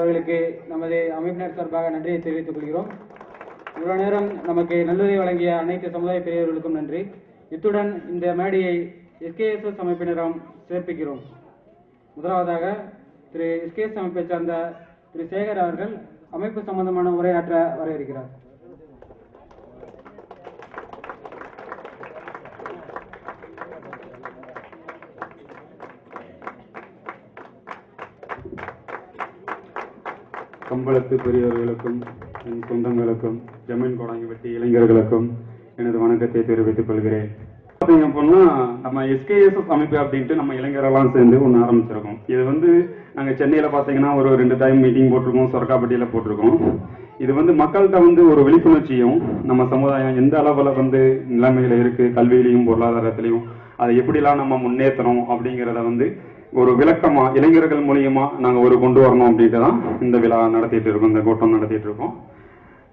அவர்களுக்கு நமது அமைப்பினர் சார்பாக நன்றியை தெரிவித்துக் கொள்கிறோம். இவ்வளவு நேரம் நமக்கு நல்லுரை வழங்கிய அனைத்து சமுதாய பெரியவர்களுக்கும் நன்றி. இத்துடன் இந்த மேடையை எஸ்கேஎஸ்எஸ் அமைப்பினரம் சேர்ப்பிக்கிறோம் முதலாவதாக திரு எஸ்கேஎஸ் அமைப்பை சார்ந்த திரு சேகர் அவர்கள் அமைப்பு சம்பந்தமான உரையாற்ற வர இருக்கிறார் கம்பளத்து பெரியவர்களுக்கும் என் சொந்தங்களுக்கும் ஜமீன் கோடாங்கிப்பட்டி இளைஞர்களுக்கும் எனது வணக்கத்தை தெரிவித்துக் கொள்கிறேன். பார்த்தீங்க அப்படின்னா நம்ம எஸ்கேஎஸ்எஸ் அமைப்பு அப்படின்ட்டு நம்ம இளைஞரெல்லாம் சேர்ந்து ஒன்று ஆரம்பிச்சிருக்கோம். இது வந்து நாங்கள் சென்னையில் பார்த்தீங்கன்னா ஒரு ரெண்டு டைம் மீட்டிங் போட்டிருக்கோம் சொர்க்காப்பட்டியில் போட்டிருக்கோம். இது வந்து மக்கள்கிட்ட வந்து ஒரு விழிப்புணர்ச்சியும் நம்ம சமுதாயம் எந்த அளவில் வந்து நிலைமையில் இருக்குது கல்வியிலையும் பொருளாதாரத்திலையும் அதை எப்படிலாம் நம்ம முன்னேற்றணும் அப்படிங்கிறத வந்து ஒரு விளக்கமா இளைஞர்கள் மூலியமா நாங்க ஒரு கொண்டு வரணும் அப்படின்ட்டு தான் இந்த விழா நடத்திட்டு இருக்கோம் இந்த கூட்டம் நடத்திட்டு இருக்கோம்.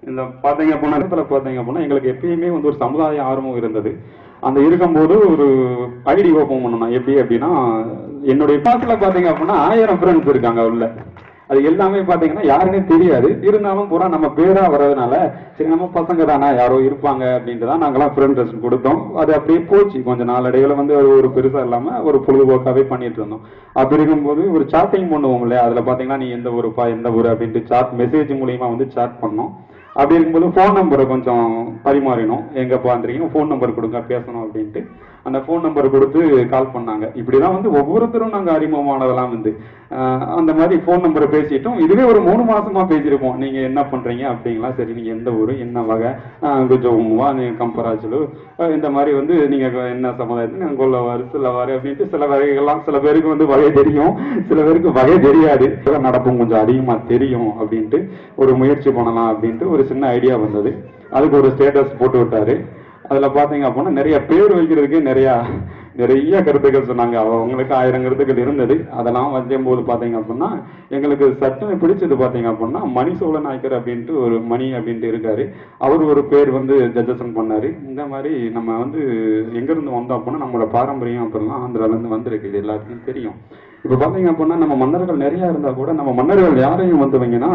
இந்த பாத்தீங்க போன இடத்துல பாத்தீங்க அப்படின்னா எங்களுக்கு எப்பயுமே வந்து ஒரு சமுதாய ஆர்வம் இருந்தது. அந்த இருக்கும்போது ஒரு ஐடி ஓப்பன் பண்ணணும். எப்படி அப்படின்னா என்னுடைய கிளாஸ்ல பாத்தீங்க அப்படின்னா ஆயிரம் ஃப்ரெண்ட்ஸ் இருக்காங்க உள்ள. அது எல்லாமே பார்த்தீங்கன்னா யாருன்னே தெரியாது. இருந்தாலும் பூரா நம்ம பேராக வர்றதுனால சரி நம்ம பசங்க தானே? யாரோ இருப்பாங்க அப்படின்ட்டு தான் நாங்களாம் ஃப்ரெண்ட் ட்ரெஸ் கொடுத்தோம். அது அப்படியே போச்சு. கொஞ்சம் நாளடைவில் வந்து அது ஒரு பெருசாக இல்லாமல் ஒரு பொழுதுபோக்காகவே பண்ணிட்டு இருந்தோம். அப்படி இருக்கும்போது ஒரு சாட்டிங் பண்ணுவோம் இல்லையா அதில் பார்த்தீங்கன்னா நீ எந்த ஊருப்பா எந்த ஊர் அப்படின்ட்டு சாட் மெசேஜ் மூலியமாக வந்து சாட் பண்ணோம். அப்படி இருக்கும்போது ஃபோன் நம்பரை கொஞ்சம் பரிமாறினோம். எங்கே வந்துருக்கீங்க? ஃபோன் நம்பர் கொடுங்க பேசணும் அப்படின்ட்டு. அந்த ஃபோன் நம்பர் கொடுத்து கால் பண்ணாங்க. இப்படிதான் வந்து ஒவ்வொருத்தரும் நாங்கள் அறிமுகமானதெல்லாம் வந்து அந்த மாதிரி ஃபோன் நம்பரை பேசிட்டோம். இதுவே ஒரு மூணு மாசமா பேசியிருப்போம். நீங்க என்ன பண்றீங்க அப்படிங்களா சரி நீங்க எந்த ஊர் என்ன வகை குஜோமுவா நீங்க கம்பராஜலு இந்த மாதிரி வந்து நீங்க என்ன சமுதாயத்துக்கு நாங்கள் கொள்ளவாறு சிலவாறு அப்படின்ட்டு சில வகைகள்லாம் சில பேருக்கு வந்து வகை தெரியும். சில பேருக்கு வகை தெரியாது. சில நடப்பும் கொஞ்சம் அதிகமா தெரியும் அப்படின்ட்டு ஒரு முயற்சி பண்ணலாம் அப்படின்ட்டு ஒரு சின்ன ஐடியா வந்தது. அதுக்கு ஒரு ஸ்டேட்டஸ் போட்டு விட்டாரு. அதில் பார்த்தீங்க அப்படின்னா நிறைய பேர் வைக்கிறதுக்கு நிறையா நிறைய கருத்துக்கள் சொன்னாங்க. அவங்களுக்கு ஆயிரம் கருத்துக்கள் இருந்தது. அதெல்லாம் வைக்கும் போது பாத்தீங்க அப்படின்னா எங்களுக்கு சட்டம் பிடிச்சது பார்த்தீங்க அப்படின்னா மணி சோழ நாயக்கர் அப்படின்ட்டு ஒரு மணி அப்படின்ட்டு இருக்காரு. அவர் ஒரு பேர் வந்து ஜட்ஜசன் பண்ணார். இந்த மாதிரி நம்ம வந்து எங்கேருந்து வந்தோம் அப்படின்னா நம்மளோட பாரம்பரியம் அப்படிலாம் ஆந்திராலேருந்து வந்திருக்கு. இது எல்லாத்துக்கும் தெரியும். இப்ப பாத்தீங்க அப்படின்னா நம்ம மன்னர்கள் நிறைய இருந்தா கூட நம்ம மன்னர்கள் யாரையும் வந்தவங்கன்னா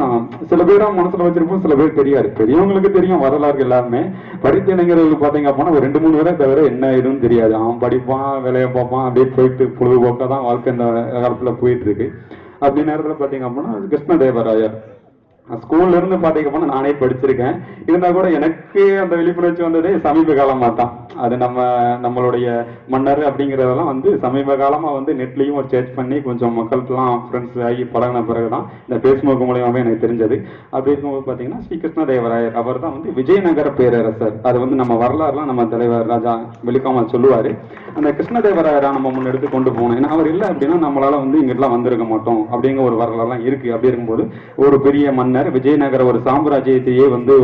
சில பேரா மனசுல வச்சிருப்போம் சில பேர் தெரியாது. பெரியவங்களுக்கு தெரியும் வரலாறு எல்லாமே. படித்த இளைஞர்களுக்கு பாத்தீங்க அப்படின்னா ஒரு ரெண்டு மூணு பேரை தவிர என்ன எதுவும் தெரியாது. அவன் படிப்பான் வேலையை பார்ப்பான் அப்படியே போயிட்டு பொழுதுபோக்கா தான் வாழ்க்கை இந்த காலத்துல போயிட்டு இருக்கு. அப்படி நேரத்துல பாத்தீங்க அப்படின்னா கிருஷ்ணதேவராயர் ஸ்கூல்ல இருந்து பாத்தீங்க அப்படின்னா நானே படிச்சிருக்கேன். இருந்தா கூட எனக்கு அந்த விழிப்புணர்ச்சி வந்ததே சமீப காலமா தான். அது நம்ம நம்மளுடைய மன்னர் அப்படிங்கறதெல்லாம் வந்து சமீப காலமா வந்து நெட்லயும் ஒரு சர்ச் பண்ணி கொஞ்சம் மக்கள்கிட்டலாம் ஃப்ரெண்ட்ஸ் ஆகி பழகின பிறகுதான் இந்த பேஸ்புக் மூலியமாவே எனக்கு தெரிஞ்சது. அப்படி இருக்கும்போது பாத்தீங்கன்னா ஸ்ரீ தேவராயர் அவர் தான் வந்து விஜயநகர பேரரசர். அது வந்து நம்ம வரலாறுலாம் நம்ம தலைவர் ராஜா வெளிக்காம சொல்லுவாரு. அந்த கிருஷ்ணதேவராயரா நம்ம முன்னெடுத்து கொண்டு போகணும். ஏன்னா அவர் இல்லை அப்படின்னா நம்மளால வந்து இங்கிட்டலாம் வந்திருக்க மாட்டோம் அப்படிங்கிற ஒரு வரலாறுலாம் இருக்கு. அப்படி இருக்கும்போது ஒரு பெரிய மன்னர் விஜயநகர ஒரு சாம்ராஜ்யத்தையே வந்து